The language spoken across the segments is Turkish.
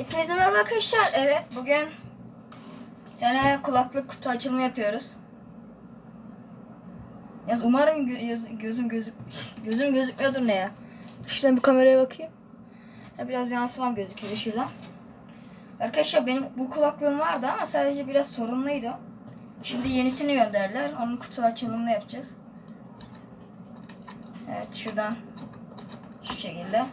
Hepinize merhaba arkadaşlar. Evet bugün tane kulaklık kutu açılımı yapıyoruz. Yaz umarım gö- göz- gözüm gözük gözüm gözükmüyordur ne ya. Şuradan bir kameraya bakayım. Ya biraz yansımam gözüküyor şuradan. Arkadaşlar benim bu kulaklığım vardı ama sadece biraz sorunluydu. Şimdi yenisini gönderdiler. Onun kutu açılımını yapacağız. Evet şuradan şu şekilde.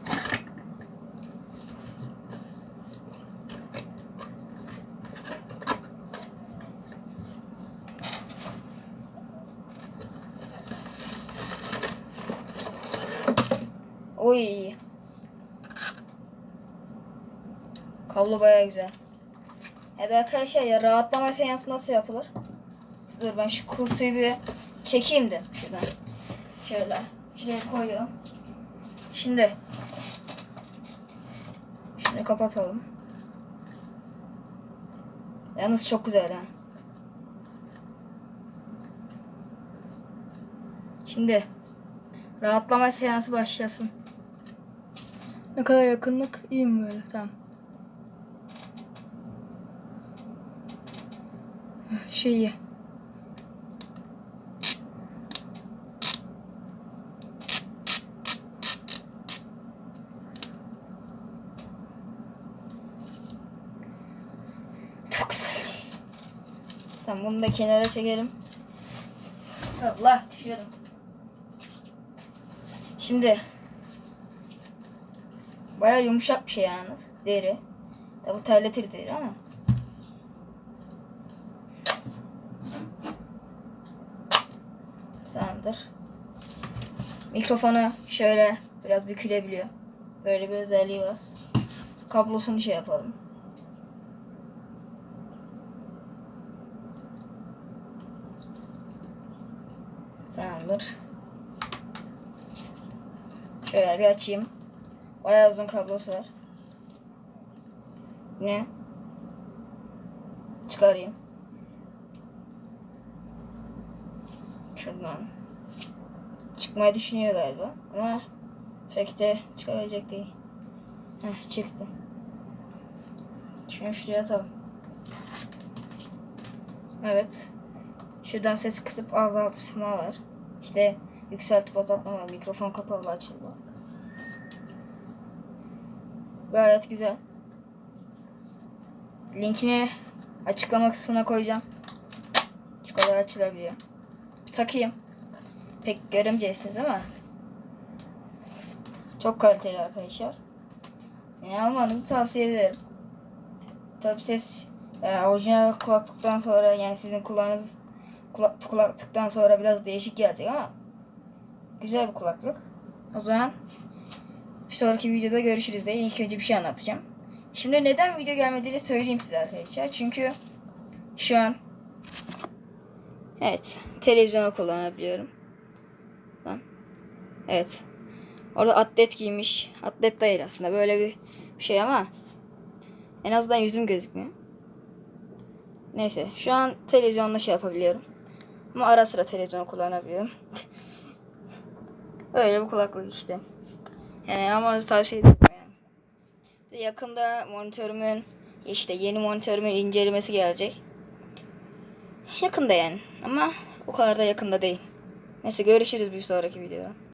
Oy. Kablo baya güzel. Evet arkadaşlar ya rahatlama seansı nasıl yapılır? Dur ben şu kutuyu bir çekeyim de şuradan. Şöyle. Şuraya koyuyorum. Şimdi. Şunu kapatalım. Yalnız çok güzel ha. Şimdi rahatlama seansı başlasın. Ne kadar yakınlık iyi mi böyle? Tamam. Şey iyi. Çok güzel. Tamam bunu da kenara çekelim. Allah düşüyordum. Şimdi baya yumuşak bir şey yalnız. Deri. Tabi terletir deri ama. Tamamdır. Mikrofonu şöyle biraz bükülebiliyor. Böyle bir özelliği var. Kablosunu şey yapalım. Tamamdır. Şöyle bir açayım. Bayağı uzun kablosu var. Ne? Çıkarayım. Şuradan. Çıkmayı düşünüyor galiba. Ama pek de çıkabilecek değil. Heh çıktı. Şunu şuraya atalım. Evet. Şuradan sesi kısıp azaltma var. İşte yükseltip azaltma var. Mikrofon kapalı açıldı. Gayet güzel. Linkini açıklama kısmına koyacağım. Şu kadar açılabiliyor. Takayım. Pek göremeyeceksiniz ama çok kaliteli arkadaşlar. Yani almanızı tavsiye ederim. Tabi ses e, orijinal kulaklıktan sonra yani sizin kulağınız kulak, kulaklıktan sonra biraz değişik gelecek ama güzel bir kulaklık. O zaman sonraki videoda görüşürüz diye ilk önce bir şey anlatacağım. Şimdi neden video gelmediğini söyleyeyim size arkadaşlar. Çünkü şu an evet televizyonu kullanabiliyorum. Lan. Evet. Orada atlet giymiş. Atlet değil aslında. Böyle bir şey ama en azından yüzüm gözükmüyor. Neyse. Şu an televizyonla şey yapabiliyorum. Ama ara sıra televizyon kullanabiliyorum. Öyle bir kulaklık işte. Yani almanızı tavsiye ederim yani. Yakında monitörümün işte yeni monitörümün incelemesi gelecek. Yakında yani ama o kadar da yakında değil. Neyse görüşürüz bir sonraki videoda.